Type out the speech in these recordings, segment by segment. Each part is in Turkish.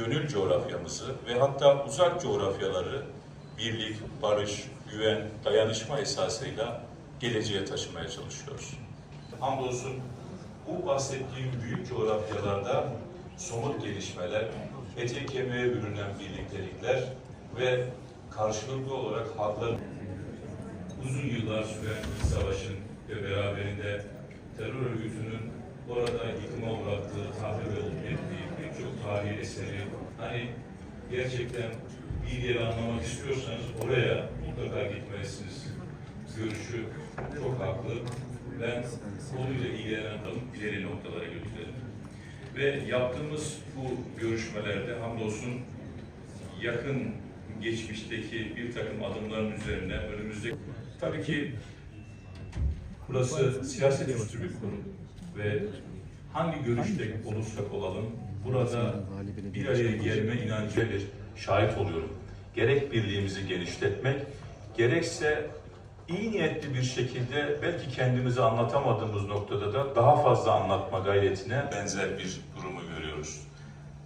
gönül coğrafyamızı ve hatta uzak coğrafyaları birlik, barış, güven, dayanışma esasıyla geleceğe taşımaya çalışıyoruz. Hamdolsun bu bahsettiğim büyük coğrafyalarda somut gelişmeler, ete kemiğe bürünen birliktelikler ve karşılıklı olarak hakların uzun yıllar süren iç savaşın ve beraberinde terör örgütünün orada yıkıma uğrattığı, tahrip çok tarihi eseri, hani gerçekten bir yeri anlamak istiyorsanız oraya mutlaka gitmelisiniz. Görüşü çok haklı. Ben konuyla ilgilenen adamın ileri noktalara götürelim. Ve yaptığımız bu görüşmelerde hamdolsun yakın geçmişteki bir takım adımların üzerine önümüzde tabii ki burası siyaset üstü bir kurum ve hangi görüşte olursak olalım burada bir araya gelme inancıyla şahit oluyorum. Gerek birliğimizi genişletmek, gerekse iyi niyetli bir şekilde belki kendimizi anlatamadığımız noktada da daha fazla anlatma gayretine benzer bir durumu görüyoruz.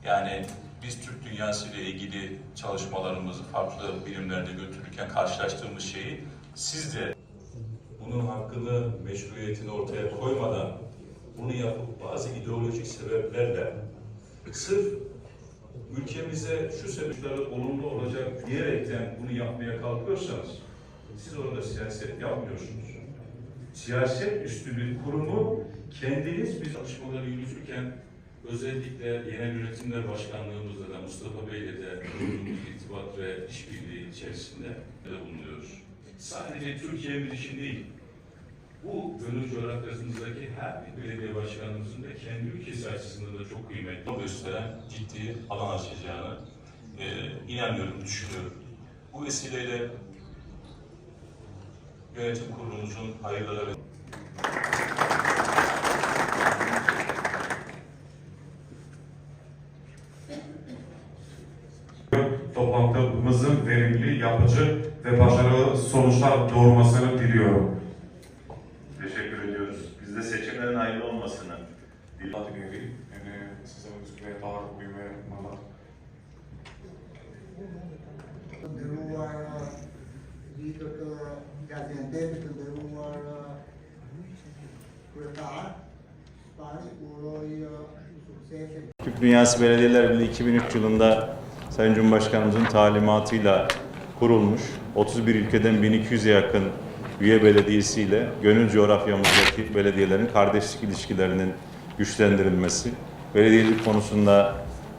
Yani biz Türk dünyası ile ilgili çalışmalarımızı farklı bilimlerde götürürken karşılaştığımız şeyi siz de bunun hakkını, meşruiyetini ortaya koymadan bunu yapıp bazı ideolojik sebeplerle sırf ülkemize şu sebepler olumlu olacak diyerekten bunu yapmaya kalkıyorsanız siz orada siyaset yapmıyorsunuz. Siyaset üstü bir kurumu kendiniz bir çalışmaları yürütürken özellikle Genel Yönetimler Başkanlığımızda da Mustafa Bey'le de kurduğumuz irtibat ve işbirliği içerisinde de bulunuyoruz. Sadece Türkiye'miz için değil, bu gönül coğrafyasındaki her bir belediye başkanımızın da kendi ülkesi açısından da çok kıymetli gösteren ciddi alan açacağını e, inanıyorum, düşünüyorum. Bu vesileyle yönetim kurulumuzun hayırlara ve toplantımızın verimli, yapıcı ve başarılı sonuçlar doğurmasını diliyorum. Uroy, sukses Türk Dünyası Belediyeler Birliği 2003 yılında Sayın Cumhurbaşkanımızın talimatıyla kurulmuş 31 ülkeden 1200'e yakın üye belediyesiyle gönül coğrafyamızdaki belediyelerin kardeşlik ilişkilerinin güçlendirilmesi, belediyecilik konusunda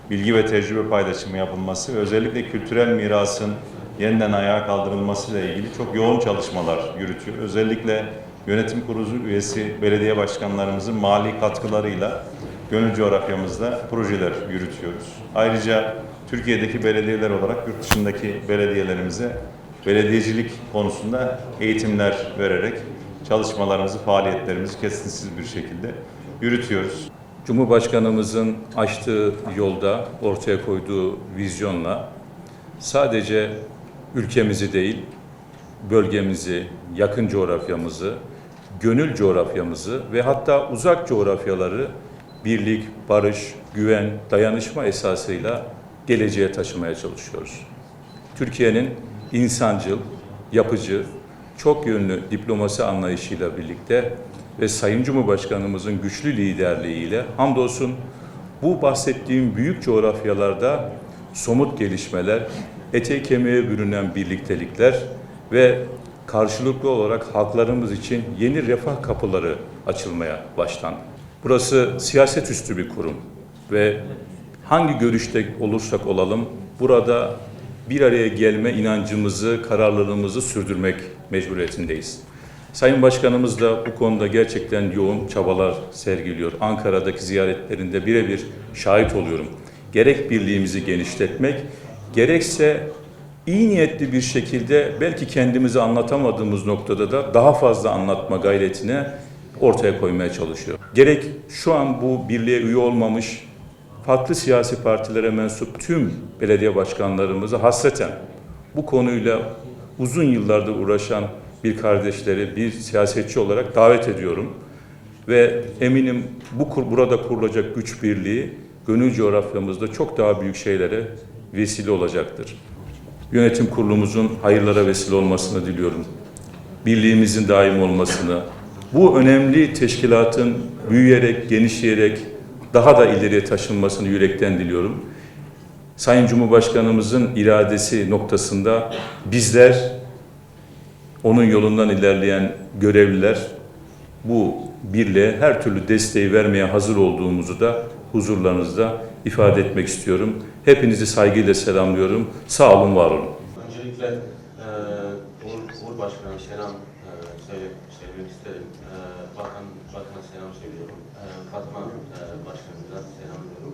bilgi ve tecrübe paylaşımı yapılması ve özellikle kültürel mirasın yeniden ayağa kaldırılması ile ilgili çok yoğun çalışmalar yürütüyor. Özellikle yönetim kurulu üyesi belediye başkanlarımızın mali katkılarıyla gönül coğrafyamızda projeler yürütüyoruz. Ayrıca Türkiye'deki belediyeler olarak yurt dışındaki belediyelerimize belediyecilik konusunda eğitimler vererek çalışmalarımızı, faaliyetlerimizi kesintisiz bir şekilde yürütüyoruz. Cumhurbaşkanımızın açtığı yolda ortaya koyduğu vizyonla sadece ülkemizi değil, bölgemizi, yakın coğrafyamızı, gönül coğrafyamızı ve hatta uzak coğrafyaları birlik, barış, güven, dayanışma esasıyla geleceğe taşımaya çalışıyoruz. Türkiye'nin insancıl, yapıcı, çok yönlü diplomasi anlayışıyla birlikte ve Sayın Cumhurbaşkanımızın güçlü liderliğiyle hamdolsun bu bahsettiğim büyük coğrafyalarda somut gelişmeler, ete kemiğe bürünen birliktelikler ve karşılıklı olarak halklarımız için yeni refah kapıları açılmaya başlandı. Burası siyaset üstü bir kurum ve hangi görüşte olursak olalım burada bir araya gelme inancımızı, kararlılığımızı sürdürmek mecburiyetindeyiz. Sayın Başkanımız da bu konuda gerçekten yoğun çabalar sergiliyor. Ankara'daki ziyaretlerinde birebir şahit oluyorum. Gerek birliğimizi genişletmek, gerekse iyi niyetli bir şekilde belki kendimizi anlatamadığımız noktada da daha fazla anlatma gayretine ortaya koymaya çalışıyor. Gerek şu an bu birliğe üye olmamış farklı siyasi partilere mensup tüm belediye başkanlarımızı hasreten bu konuyla uzun yıllardır uğraşan bir kardeşleri, bir siyasetçi olarak davet ediyorum. Ve eminim bu burada kurulacak güç birliği gönül coğrafyamızda çok daha büyük şeylere vesile olacaktır. Yönetim kurulumuzun hayırlara vesile olmasını diliyorum. Birliğimizin daim olmasını, bu önemli teşkilatın büyüyerek, genişleyerek daha da ileriye taşınmasını yürekten diliyorum. Sayın Cumhurbaşkanımızın iradesi noktasında bizler, onun yolundan ilerleyen görevliler bu birliğe her türlü desteği vermeye hazır olduğumuzu da huzurlarınızda ifade etmek istiyorum. Hepinizi saygıyla selamlıyorum. Sağ olun, var olun. Öncelikle e, Uğur, Uğur Başkan'a selam e, söyle, söylemek isterim. E, Bakan, Bakan'a selam söylüyorum. E, Fatma e, Başkanımıza selamlıyorum.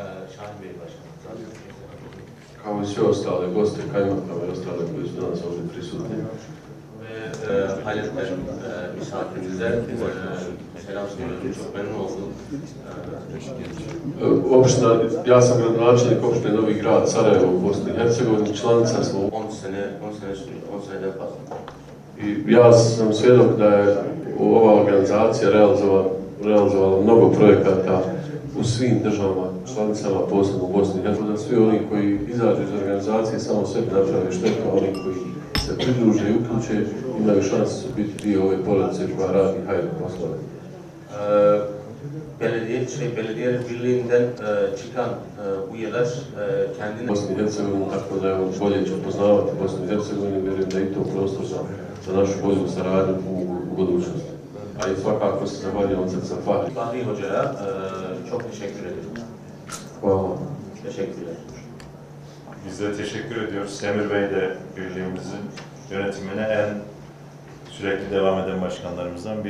E, Şahin Bey Başkanımıza selamlıyorum. kao i sve ostale goste kajmakama i ostale koji su danas ovdje prisutni. Ve e, E, misafirimize e, selam söylüyorum. Çok memnun oldum. E, Opština, ja sam gradonačelnik opštine Novi Grad, Sarajevo Bosni i Hercegovini, članica smo 10 sene, 10 sene sürdü, 10 seneden fazla. i ja sam svjedok da je ova organizacija realizovala, realizovala mnogo projekata u svim državama, članicama, posebno u Bosni i Hercegovini, da svi oni koji izađu iz organizacije samo sebi naprave štetu, a oni koji se pridruže i uključe imaju šansu biti dio ove porodice koja radi hajde poslove. Ee, belediye şey belediye birliğinden e, çıkan e, üyeler e, Bosni i tako da evo, bolje će poznavati Bosnu i Hercegovinu, vjerujem da je i to prostor za, za našu bolju saradnju u, u budućnosti. A i svakako se zahvaljujem od srca Fahri. Bahri Hoca'ya e, çok teşekkür ederim. Hvala. Teşekkürler. Biz de teşekkür ediyoruz. Emir Bey de birliğimizin yönetimine en sürekli devam eden başkanlarımızdan biri.